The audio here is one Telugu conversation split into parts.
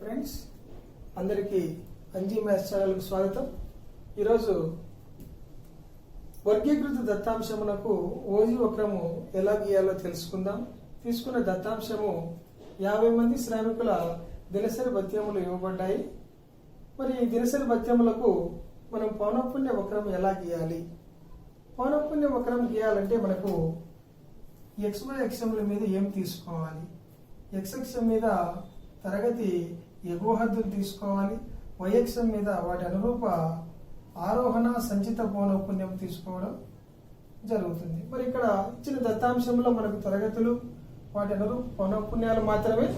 ఫ్రెండ్స్ అందరికీ అంజీ మ్యాథ్స్ ఛానల్కు స్వాగతం. ఈరోజు వర్గీకృత దత్తాంశమునకు ఓజీ వక్రము ఎలా గీయాలో తెలుసుకుందాం. తీసుకున్న దత్తాంశము యాభై మంది శ్రామికుల దినసరి భత్యములు ఇవ్వబడ్డాయి. మరి ఈ దినసరి భత్యములకు మనం పౌనఃపుణ్య వక్రం ఎలా గీయాలి? పౌనఃపుణ్య వక్రం గీయాలంటే మనకు ఎక్స్ వై అక్షముల మీద ఏం తీసుకోవాలి? ఎక్స్ అక్షం మీద తరగతి ఎగువ హద్దులు తీసుకోవాలి? వై మీద వాటి అనురూప ఆరోహణ సంచిత పౌనఃపుణ్యం తీసుకోవడం జరుగుతుంది. మరి ఇక్కడ ఇచ్చిన దత్తాంశంలో మనకు తరగతులు వాటి అనురూప పౌనఃపుణ్యాలు మాత్రమే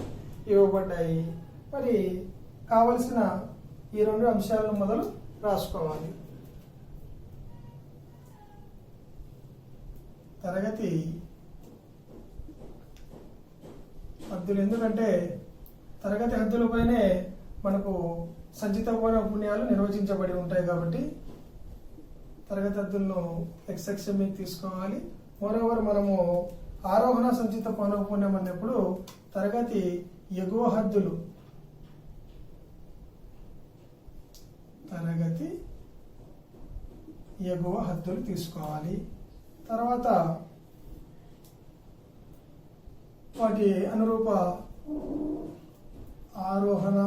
ఇవ్వబడ్డాయి. మరి కావలసిన ఈ రెండు అంశాలను మొదలు రాసుకోవాలి. తరగతి హద్దులు ఎందుకంటే తరగతి హద్దులపైనే మనకు సంచిత పౌన పుణ్యాలు నిర్వచించబడి ఉంటాయి కాబట్టి తరగతి హద్దులను ఎక్సెక్షన్ తీసుకోవాలి. మోరోవర్ మనము ఆరోహణ సంచిత పౌనఃపుణ్యం అన్నప్పుడు తరగతి ఎగువ హద్దులు తరగతి ఎగువ హద్దులు తీసుకోవాలి. తర్వాత వాటి అనురూప ఆరోహణ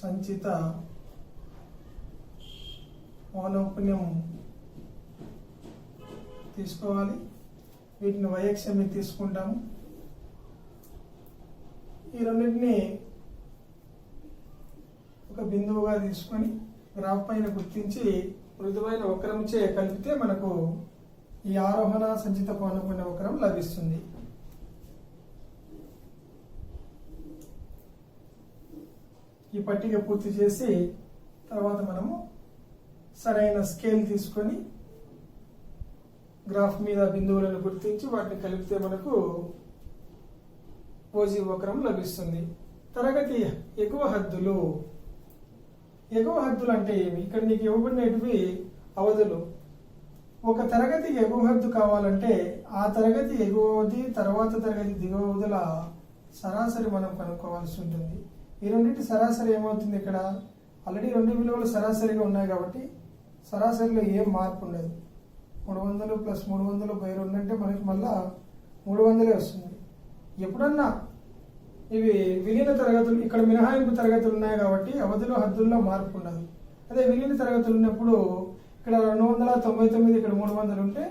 సంచిత మౌనౌపుణ్యం తీసుకోవాలి. వీటిని వైఎక్స్ఎంని తీసుకుంటాము. ఈ రెండింటిని ఒక బిందువుగా తీసుకొని గ్రాఫ్ పైన గుర్తించి మృదువైన వక్రంచే కలిపితే మనకు ఈ ఆరోహణ సంచిత పౌనపుణ్య వక్రం లభిస్తుంది. ఈ పట్టిక పూర్తి చేసి తర్వాత మనము సరైన స్కేల్ తీసుకొని గ్రాఫ్ మీద బిందువులను గుర్తించి వాటిని కలిపితే మనకు ఓజీ వక్రం లభిస్తుంది. తరగతి ఎగువ హద్దులు. ఎగువ హద్దులు అంటే ఏమి? ఇక్కడ నీకు ఇవ్వబడినవి అవధులు. ఒక తరగతి ఎగువ హద్దు కావాలంటే ఆ తరగతి ఎగువది తర్వాత తరగతి దిగువదుల సరాసరి మనం కనుక్కోవాల్సి ఉంటుంది. ఈ రెండింటి సరాసరి ఏమవుతుంది ఇక్కడ? ఆల్రెడీ రెండు విలువలు సరాసరిగా ఉన్నాయి కాబట్టి సరాసరిలో ఏం మార్పు ఉండదు. మూడు వందలు ప్లస్ మూడు వందలు బై రెండు అంటే మనకి మళ్ళా మూడు వందలే వస్తుంది. ఎప్పుడన్నా ఇవి విలీన తరగతులు ఇక్కడ మినహాయింపు తరగతులు ఉన్నాయి కాబట్టి అవధిలో హద్దుల్లో మార్పు ఉండదు. అదే విలీన తరగతులు ఉన్నప్పుడు ఇక్కడ రెండు వందల తొంభై తొమ్మిది ఇక్కడ మూడు వందలు ఉంటే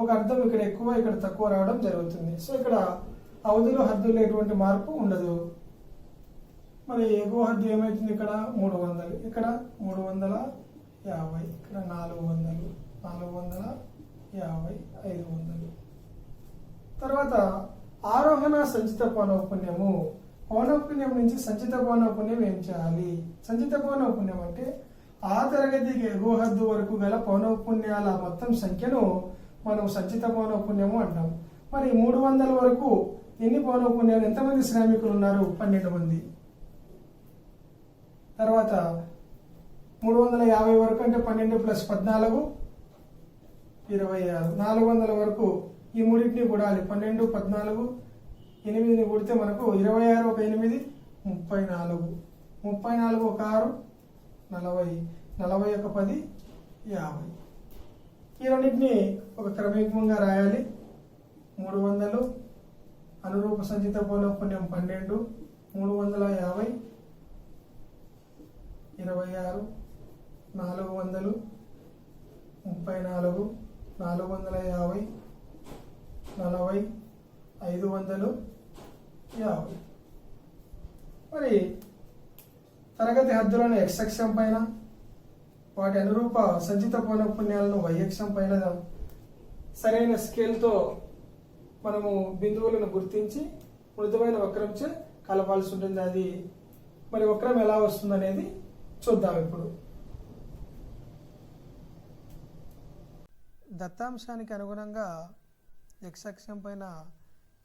ఒక అర్థం ఇక్కడ ఎక్కువ ఇక్కడ తక్కువ రావడం జరుగుతుంది. సో ఇక్కడ అవధిలో హద్దుల్లో ఎటువంటి మార్పు ఉండదు. మరి ఎగువ హద్దు ఏమవుతుంది ఇక్కడ మూడు వందలు ఇక్కడ మూడు వందల యాభై ఇక్కడ నాలుగు వందలు నాలుగు వందల యాభై ఐదు వందలు. తర్వాత ఆరోహణ సంచిత పౌనఃపుణ్యము. పౌనఃపుణ్యం నుంచి సంచిత పౌనఃపుణ్యం ఏం చేయాలి? సంచిత పౌనఃపుణ్యం అంటే ఆ తరగతికి ఎగువ హద్దు వరకు గల పౌనఃపుణ్యాల మొత్తం సంఖ్యను మనం సంచిత పౌనఃపుణ్యము అంటాం. మరి మూడు వందల వరకు ఎన్ని పౌనఃపుణ్యాలు? ఎంతమంది శ్రామికులు ఉన్నారు? పన్నెండు మంది. తర్వాత మూడు వందల యాభై వరకు అంటే పన్నెండు ప్లస్ పద్నాలుగు ఇరవై ఆరు. నాలుగు వందల వరకు ఈ మూడింటిని కూడాలి. పన్నెండు పద్నాలుగు ఎనిమిదిని కూడితే మనకు ఇరవై ఆరు ఒక ఎనిమిది ముప్పై నాలుగు. ముప్పై నాలుగు ఒక ఆరు నలభై. నలభై ఒక పది యాభై. ఈ రెండింటిని ఒక క్రమయుగ్మంగా రాయాలి. మూడు వందలు అనురూప సంచిత పౌనఃపుణ్యం పన్నెండు మూడు వందల యాభై ఇరవై ఆరు నాలుగు వందలు ముప్పై నాలుగు నాలుగు వందల యాభై నలభై ఐదు వందలు యాభై. మరి తరగతి హద్దులను ఎక్స్అక్షం పైన వాటి అనురూప సంచిత పౌనఃపుణ్యాలను వై వైయక్షం పైన సరైన స్కేల్తో మనము బిందువులను గుర్తించి మృదువైన వక్రంచే కలపాల్సి ఉంటుంది. అది మరి వక్రం ఎలా వస్తుంది అనేది చూద్దాం ఇప్పుడు. దత్తాంశానికి అనుగుణంగా ఎక్స్ పైన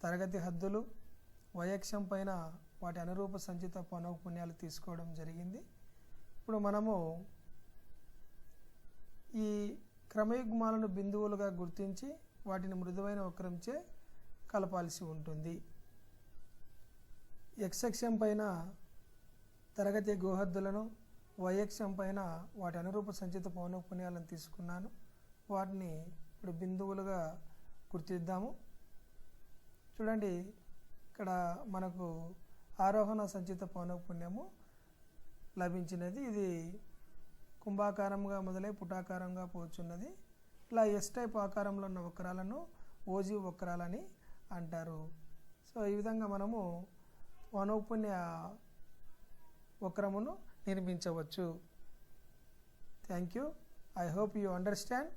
తరగతి హద్దులు వయక్షం పైన వాటి అనురూప సంచిత పౌనఃపుణ్యాలు తీసుకోవడం జరిగింది. ఇప్పుడు మనము ఈ క్రమయుగ్మాలను బిందువులుగా గుర్తించి వాటిని మృదువైన వక్రంచే కలపాల్సి ఉంటుంది. యక్షక్షం పైన తరగతి గోహద్దులను వై పైన వాటి అనురూప సంచిత పౌనఃపుణ్యాలను తీసుకున్నాను. వాటిని ఇప్పుడు బిందువులుగా గుర్తిద్దాము. చూడండి ఇక్కడ మనకు ఆరోహణ సంచిత పౌనఃపుణ్యము లభించినది. ఇది కుంభాకారంగా మొదలై పుటాకారంగా పోచున్నది. ఇలా ఎస్ టైప్ ఆకారంలో ఉన్న వక్రాలను ఓజీ వక్రాలని అంటారు. సో ఈ విధంగా మనము పౌనఃపుణ్య వక్రమును నిర్మించవచ్చు. Thank you I hope you understand